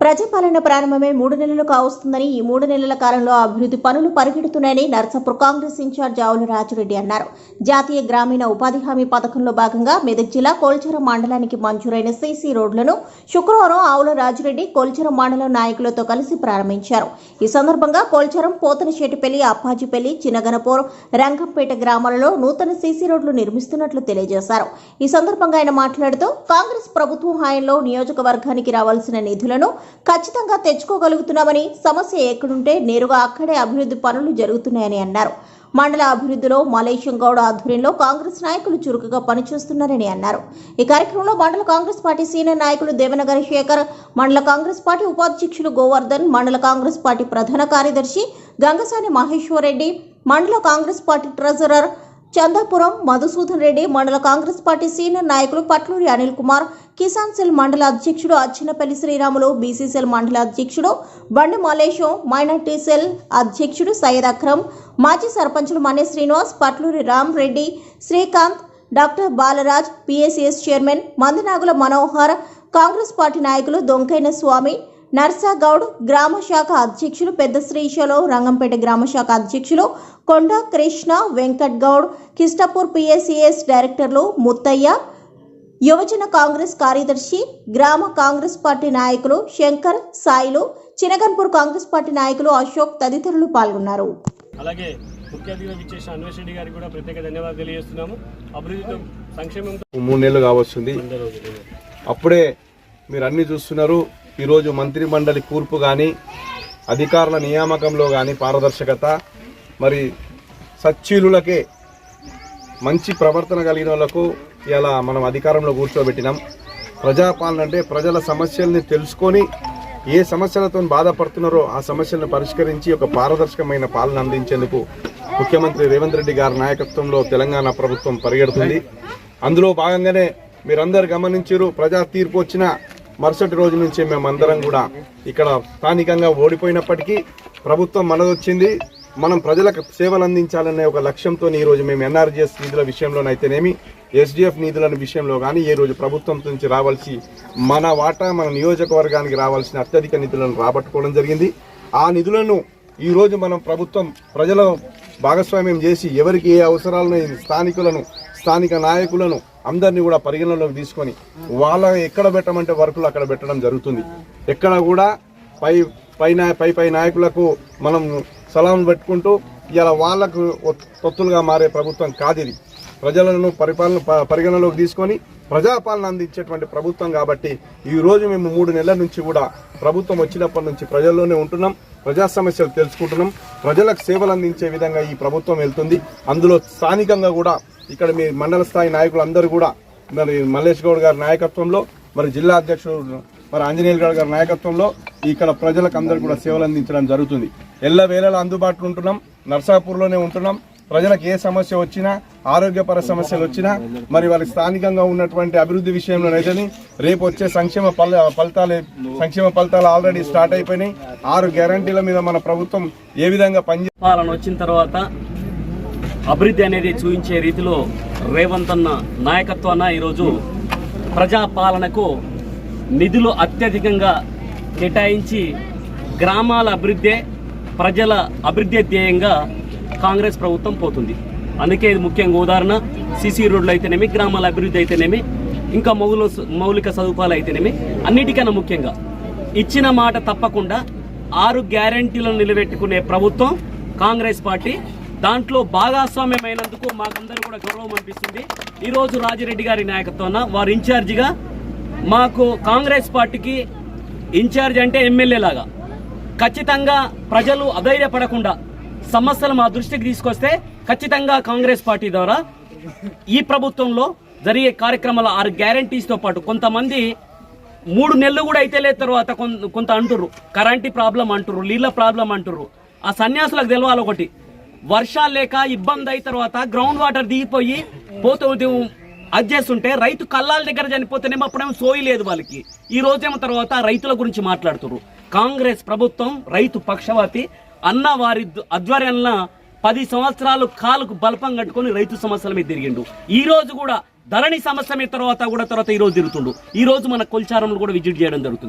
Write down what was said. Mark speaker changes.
Speaker 1: ప్రజాపాలన ప్రారంభమే మూడు నెలలు కావస్తుందని ఈ మూడు నెలల కాలంలో అభివృద్ధి పనులు పరిగెడుతున్నాయని నర్సాపూర్ కాంగ్రెస్ ఇన్ఛార్జ్ ఆవుల రాజురెడ్డి అన్నారు. జాతీయ గ్రామీణ ఉపాధి హామీ పథకంలో భాగంగా మెదక్ జిల్లా కోల్చరం మండలానికి మంజూరైన సీసీ రోడ్లను శుక్రవారం ఆవుల రాజురెడ్డి కోల్చెర మండలం నాయకులతో కలిసి ప్రారంభించారు. ఈ సందర్భంగా కోల్చరం పోతనశెట్టిపల్లి అప్పాజిపల్లి చిన్నగనపూర్ రంగంపేట గ్రామాలలో నూతన సీసీ రోడ్లు నిర్మిస్తున్నట్లు తెలియజేశారు. ఈ సందర్భంగా ఆయన మాట్లాడుతూ కాంగ్రెస్ ప్రభుత్వం హాయంలో నియోజకవర్గానికి రావాల్సిన నిధులను ఖచ్చితంగా తెచ్చుకోగలుగుతున్నామని సమస్య ఎక్కడుంటే నేరుగా అక్కడే అభివృద్ధి పనులు జరుగుతున్నాయని అన్నారు. మండల అభివృద్ధిలో మలేషియం గౌడ ఆధ్వర్యంలో కాంగ్రెస్ నాయకులు చురుకుగా పనిచేస్తున్నారని అన్నారు. ఈ కార్యక్రమంలో మండల కాంగ్రెస్ పార్టీ సీనియర్ నాయకులు దేవనగరి శేఖర్ మండల కాంగ్రెస్ పార్టీ ఉపాధ్యక్షులు గోవర్ధన్ మండల కాంగ్రెస్ పార్టీ ప్రధాన కార్యదర్శి గంగసాని మహేశ్వర్ రెడ్డి మండల Congress party treasurer Chandapuram Madhusudan Reddy మండల కాంగ్రెస్ పార్టీ సీనియర్ నాయకులు పట్లూరి అనిల్ కుమార్ కిసాన్ సెల్ మండల అధ్యక్షుడు అచ్చినపల్లి శ్రీరాములు బీసీ సెల్ మండల అధ్యక్షుడు బండి మలేషం మైనార్టీ సెల్ అధ్యక్షుడు సయ్యద్ అక్రమ్ మాజీ సర్పంచులు Manya Srinivas Patluri Ram Reddy Srikanth doctor Balaraj PSCS chairman Mandanagula Manohar Congress party నాయకులు దొంకైన స్వామి నర్సాగౌడ్ గ్రామ శాఖ అధ్యక్షులు పెద్ద శ్రీశైలం రంగంపేట గ్రామ శాఖ అధ్యక్షులు కొండ కృష్ణ వెంకట్ గౌడ్ కిస్టాపూర్ పిఎస్సిఎస్ డైరెక్టర్లు ముత్తయ్య యువజన కాంగ్రెస్ కార్యదర్శి గ్రామ కాంగ్రెస్ పార్టీ నాయకులు శంకర్ సాయిలు చినగన్పూర్ కాంగ్రెస్ పార్టీ నాయకులు అశోక్ తదితరులు పాల్గొన్నారు.
Speaker 2: అలాగే ముఖ్య అతిథిగా విచ్చేసిన అన్వేష్ రెడ్డి గారికి కూడా ప్రత్యేక ధన్యవాదాలు తెలియజేస్తున్నాము. అభివృద్ధితో సంక్షేమంతో
Speaker 3: మూడు నెలలు కావస్తుంది అప్పుడే మీరు అన్ని చూస్తున్నారు. ఈరోజు మంత్రి మండలి కూర్పు కానీ అధికారుల నియామకంలో కానీ పారదర్శకత మరి సచ్చీలులకే మంచి ప్రవర్తన కలిగిన వాళ్ళకు ఇలా మనం అధికారంలో కూర్చోబెట్టినాం. ప్రజాపాలన అంటే ప్రజల సమస్యల్ని తెలుసుకొని ఏ సమస్యలతో బాధపడుతున్నారో ఆ సమస్యలను పరిష్కరించి ఒక పారదర్శకమైన పాలన అందించేందుకు ముఖ్యమంత్రి రేవంత్ రెడ్డి గారి నాయకత్వంలో తెలంగాణ ప్రభుత్వం పరిగెడుతుంది. అందులో భాగంగానే మీరందరు గమనించారు ప్రజా తీర్పు వచ్చిన మరుసటి రోజు నుంచి మేమందరం కూడా ఇక్కడ స్థానికంగా ఓడిపోయినప్పటికీ ప్రభుత్వం మనదొచ్చింది. మనం ప్రజలకు సేవలు అందించాలనే ఒక లక్ష్యంతో ఈరోజు మేము ఎన్ఆర్జీఎస్ నిధుల విషయంలోనైతేనేమి ఎస్డిఎఫ్ నిధుల విషయంలో కానీ ఈ రోజు ప్రభుత్వం నుంచి రావాల్సి మన వాటా మన నియోజకవర్గానికి రావాల్సిన అత్యధిక నిధులను రాబట్టుకోవడం జరిగింది. ఆ నిధులను ఈ రోజు మనం ప్రభుత్వం ప్రజల భాగస్వామ్యం చేసి ఎవరికి ఏ అవసరాలను స్థానికులను స్థానిక నాయకులను అందరినీ కూడా పరిగణనలోకి తీసుకొని వాళ్ళ ఎక్కడ పెట్టమంటే వర్కులు అక్కడ పెట్టడం జరుగుతుంది. ఎక్కడ కూడా పై పై పై పై నాయకులకు మనం సలాం పెట్టుకుంటూ ఇలా వాళ్ళకు ఒత్- తొత్తులుగా మారే ప్రభుత్వం కాదు ఇది. ప్రజలను పరిపాలన ప- పరిగణనలోకి తీసుకొని ప్రజాపాలన అందించేటువంటి ప్రభుత్వం కాబట్టి ఈ రోజు మేము మూడు నెలల నుంచి కూడా ప్రభుత్వం వచ్చినప్పటి నుంచి ప్రజల్లోనే ఉంటున్నాం. ప్రజా సమస్యలు తెలుసుకుంటున్నాం. ప్రజలకు సేవలు అందించే విధంగా ఈ ప్రభుత్వం వెళ్తుంది. అందులో స్థానికంగా కూడా ఇక్కడ మీ మండల స్థాయి నాయకులు అందరూ కూడా మరి మల్లేష్ గౌడ్ గారి నాయకత్వంలో మరి జిల్లా అధ్యక్షుడు మరి ఆంజనేయులు గౌడ్ గారి నాయకత్వంలో ఇక్కడ ప్రజలకు అందరూ కూడా సేవలు అందించడం జరుగుతుంది. ఎల్ల వేళలా అందుబాటులో ఉంటున్నాం నర్సాపూర్లోనే ఉంటున్నాం. ప్రజలకు ఏ సమస్య వచ్చినా ఆరోగ్యపర సమస్యలు వచ్చినా మరి వాళ్ళకి స్థానికంగా ఉన్నటువంటి అభివృద్ధి విషయంలోనైతేనే రేపు వచ్చే సంక్షేమ ఫల ఫలితాలు సంక్షేమ ఫలితాలు ఆల్రెడీ స్టార్ట్ అయిపోయినాయి. ఆరు గ్యారంటీల మీద మన ప్రభుత్వం ఏ విధంగా
Speaker 2: పనిచేయాలని వచ్చిన తర్వాత అభివృద్ధి అనేది చూపించే రీతిలో రేవంత్ అన్న నాయకత్వాన ఈరోజు ప్రజాపాలనకు నిధులు అత్యధికంగా కేటాయించి గ్రామాల అభివృద్ధే ప్రజల అభివృద్ధి ధ్యేయంగా కాంగ్రెస్ ప్రభుత్వం పోతుంది. అందుకే ఇది ముఖ్యంగా ఉదాహరణ. సిసి రోడ్లు అయితేనేమి గ్రామాల అభివృద్ధి అయితేనేమి ఇంకా మౌల మౌలిక సదుపాయాలు అయితేనేమి అన్నిటికన్నా ముఖ్యంగా ఇచ్చిన మాట తప్పకుండా ఆరు గ్యారంటీలను నిలబెట్టుకునే ప్రభుత్వం కాంగ్రెస్ పార్టీ దాంట్లో భాగస్వామ్యమైనందుకు మాకందరూ కూడా గౌరవం అనిపిస్తుంది. ఈరోజు రాజిరెడ్డి గారి నాయకత్వాన వారు ఇన్ఛార్జిగా మాకు కాంగ్రెస్ పార్టీకి ఇన్ఛార్జ్ అంటే ఎమ్మెల్యే లాగా. ఖచ్చితంగా ప్రజలు అధైర్యపడకుండా సమస్యలు మా దృష్టికి తీసుకొస్తే ఖచ్చితంగా కాంగ్రెస్ పార్టీ ద్వారా ఈ ప్రభుత్వంలో జరిగే కార్యక్రమాల ఆరు గ్యారంటీస్తో పాటు కొంతమంది మూడు నెలలు కూడా అయితే లేదు తర్వాత కొంత అంటుర్రు. కరెంటు ప్రాబ్లం అంటుర్రు నీళ్ళ ప్రాబ్లం అంటుర్రు. ఆ సన్యాసులకు తెలవాలి ఒకటి. వర్షాలు లేక ఇబ్బంది అయిన తర్వాత గ్రౌండ్ వాటర్ దిగిపోయి పోతూ అది చేస్తుంటే రైతు కళ్ళాల దగ్గర చనిపోతేనేమో అప్పుడేమో సోయి లేదు వాళ్ళకి. ఈ రోజేమో తర్వాత రైతుల గురించి మాట్లాడుతున్నారు కాంగ్రెస్ ప్రభుత్వం రైతు పక్షవాతి అన్న వారి ఆధ్వర్యంలో పది సంవత్సరాలు కాలుకు బలపం కట్టుకొని రైతు సమస్యల మీద తిరిగిండు. ఈ రోజు కూడా ధరణి సమస్య మీద తర్వాత కూడా తర్వాత ఈ రోజు తిరుగుతుండు. ఈ రోజు మన కొల్చారంలో కూడా విజిట్ చేయడం జరుగుతుంది.